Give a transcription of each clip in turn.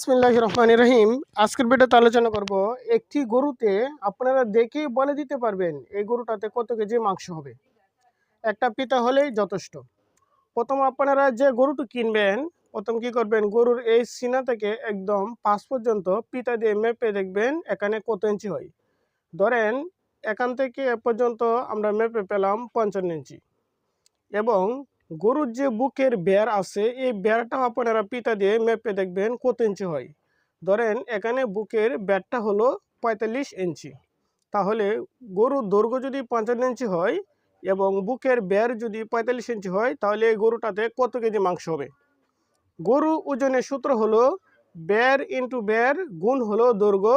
বিসমিল্লাহ রহমান রহিম আজকের ভিডিওতে আলোচনা করব, একটি গরুতে আপনারা দেখেই বলে দিতে পারবেন এই গরুটাতে কত কেজি মাংস হবে। একটা পিতা হলেই যথেষ্ট। প্রথম আপনারা যে গরুটি কিনবেন, প্রথম কি করবেন, গরুর এই সিনা থেকে একদম পাঁচ পর্যন্ত পিতা দিয়ে মেপে দেখবেন এখানে কত ইঞ্চি হয়। ধরেন, এখান থেকে এ পর্যন্ত আমরা মেপে পেলাম পঞ্চান্ন ইঞ্চি। এবং গরুর যে বুকের বের আছে, এই বেরটাও আপনারা পিতা দিয়ে মেপে দেখবেন কত ইঞ্চি হয়। ধরেন, এখানে বুকের বেরটা হলো পঁয়তাল্লিশ ইঞ্চি। তাহলে গরুর দৈর্ঘ্য যদি পঞ্চান্ন ইঞ্চি হয় এবং বুকের বের যদি পঁয়তাল্লিশ ইঞ্চি হয়, তাহলে এই গরুটাতে কত কেজি মাংস হবে? গরু ওজনের সূত্র হলো বের ইন্টু বের গুণ হলো দৈর্ঘ্য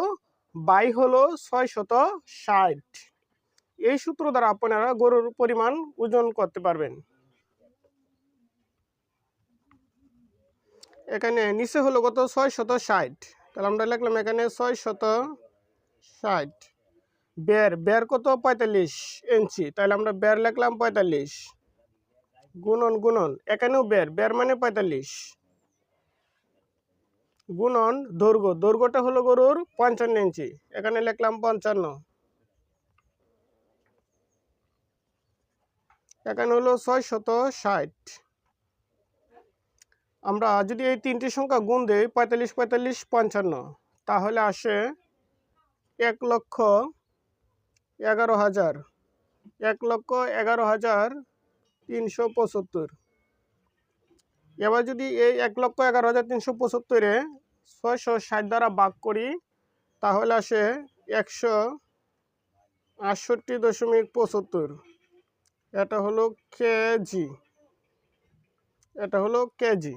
বাই হলো ছয় শত ষাট। এই সূত্র দ্বারা আপনারা গরুর পরিমাণ ওজন করতে পারবেন। এখানে নিচে হলো কত? ছয় শত ষাট। তাহলে আমরা লিখলাম এখানে ছয় শত ষাট। বের বের কত? পঁয়তাল্লিশ ইঞ্চি। তাহলে আমরা বের লিখলাম পঁয়তাল্লিশ। গুণন গুণন। এখানেও বের বের মানে পঁয়তাল্লিশ। গুণন, দৈর্ঘ্য। দৈর্ঘ্যটা হলো গরুর পঞ্চান্ন ইঞ্চি। এখানে লিখলাম পঞ্চান্ন। এখানে হলো ছয় শত ষাট। আমরা যদি এই তিনটি সংখ্যা গুণ দিই, পঁয়তাল্লিশ পঁয়তাল্লিশ, পঞ্চান্ন, তাহলে আসে এক লক্ষ এগারো হাজার, এক লক্ষ এগারো হাজার তিনশো পঁচাত্তর। এবার যদি এই এক লক্ষ এগারো হাজার তিনশো পঁচাত্তরে ছয়শো ষাট দ্বারা ভাগ করি, তাহলে আসে একশো আটষট্টি দশমিক পঁচাত্তর। এটা হলো কেজি। এটা হলো কেজি।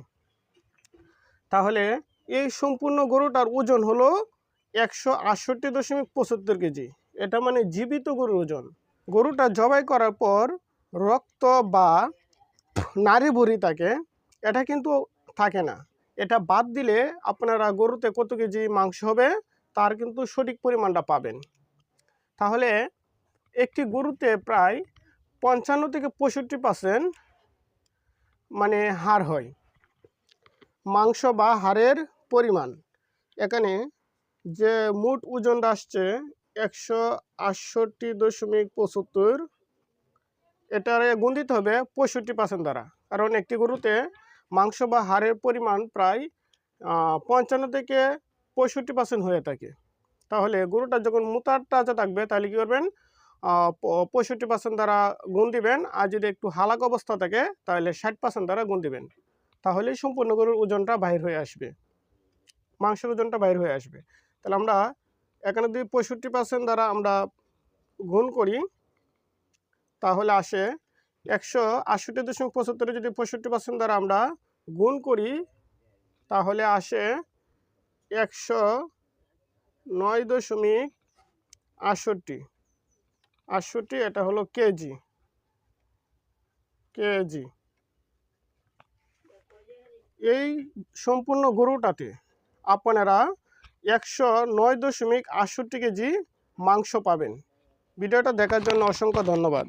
তাহলে এই সম্পূর্ণ গরুটার ওজন হলো একশো আটষট্টি দশমিক পঁচাত্তর কেজি। এটা মানে জীবিত গরুর ওজন। গরুটা জবাই করার পর রক্ত বা নারী ভরি থাকে, এটা কিন্তু থাকে না। এটা বাদ দিলে আপনারা গরুতে কত কেজি মাংস হবে তার কিন্তু সঠিক পরিমাণটা পাবেন। তাহলে একটি গরুতে প্রায় পঞ্চান্ন থেকে পঁয়ষট্টি পার্সেন্ট মানে হার হয়। মাংস বা হাড়ের পরিমাণ। এখানে যে মোট ওজনটা আসছে একশো আটষট্টি দশমিক পঁচাত্তর, এটার গুণ দিতে হবে পঁয়ষট্টি পার্সেন্ট দ্বারা। কারণ একটি গরুতে মাংস বা হাড়ের পরিমাণ প্রায় পঞ্চান্ন থেকে পঁয়ষট্টি পার্সেন্ট হয়ে থাকে। তাহলে গরুটা যখন মোতার তাজা থাকবে, তাহলে কী করবেন? পঁয়ষট্টি পার্সেন্ট দ্বারা গুণ দিবেন। আর যদি একটু হালাক অবস্থা থাকে, তাহলে ষাট পার্সেন্ট দ্বারা গুণ দিবেন। তাহলেই সম্পূর্ণ গরুর ওজনটা বাহির হয়ে আসবে। মাংসের ওজনটা বাইর হয়ে আসবে। তাহলে আমরা এখানে যদি পঁয়ষট্টি পার্সেন্ট দ্বারা আমরা গুণ করি, তাহলে আসে একশো আটষট্টি দশমিক পঁচাত্তরে যদি পঁয়ষট্টি পার্সেন্ট দ্বারা আমরা গুণ করি, তাহলে আসে একশো নয় দশমিক আটষট্টি। আটষট্টি এটা হলো কেজি। কেজি। এই সম্পূর্ণ গরুটাতে আপনারা একশো নয় দশমিক আটষট্টি কেজি মাংস পাবেন। ভিডিওটা দেখার জন্য অসংখ্য ধন্যবাদ।